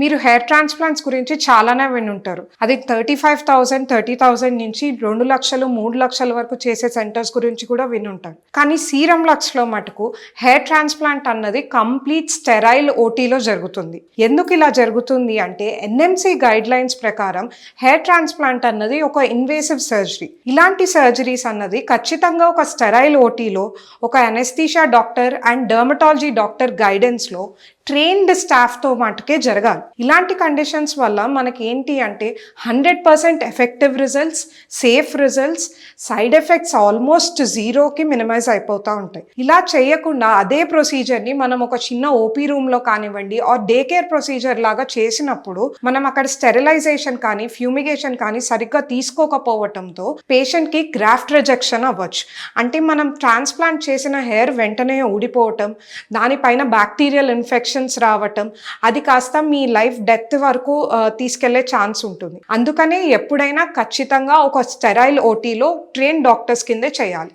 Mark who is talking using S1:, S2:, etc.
S1: మీరు hair transplants గురించి చాలానే వినుంటారు. అది thirty five thousand thirty thousand నుంచి రెండు లక్షలు మూడు లక్షల వరకు చేసే సెంటర్స్ గురించి కూడా వినుంటారు. కానీ సీరం లక్స్లో మటుకు హెయిర్ ట్రాన్స్ప్లాంట్ అన్నది కంప్లీట్ స్టెరైల్ ఓటీలో జరుగుతుంది. ఎందుకు ఇలా జరుగుతుంది అంటే ఎన్ఎంసి గైడ్ లైన్స్ ప్రకారం హెయిర్ ట్రాన్స్ప్లాంట్ అన్నది ఒక ఇన్వేసివ్ సర్జరీ ఇలాంటి సర్జరీస్ అన్నది ఖచ్చితంగా ఒక స్టెరైల్ ఓటీలో ఒక anaesthesia doctor and dermatology doctor గైడెన్స్లో trained స్టాఫ్తో మటుకే జరగాలి. ఇలాంటి కండిషన్స్ వల్ల మనకి ఏంటి అంటే hundred percent effective results safe results side effects almost జీరోకి మినిమైజ్ అయిపోతూ ఉంటాయి. ఇలా చేయకుండా అదే ప్రొసీజర్ని మనం ఒక చిన్న ఓపీ రూమ్లో కానివ్వండి ఆర్ డే కేర్ ప్రొసీజర్ లాగా చేసినప్పుడు మనం అక్కడ స్టెరిలైజేషన్ కానీ ఫ్యూమిగేషన్ కానీ సరిగ్గా తీసుకోకపోవటంతో పేషెంట్కి గ్రాఫ్ట్ రిజెక్షన్ అవ్వచ్చు. అంటే మనం ట్రాన్స్ప్లాంట్ చేసిన హెయిర్ వెంటనే ఊడిపోవటం దానిపైన బ్యాక్టీరియల్ ఇన్ఫెక్షన్స్ రావటం అది కాస్త మీ లైఫ్ డెత్ వరకు తీసుకెళ్ళే ఛాన్స్ ఉంటుంది. అందుకనే ఎప్పుడైనా ఖచ్చితంగా ఒక స్టెరైల్ ఓటీలో ట్రైన్ డాక్టర్స్ కిందే చేయాలి.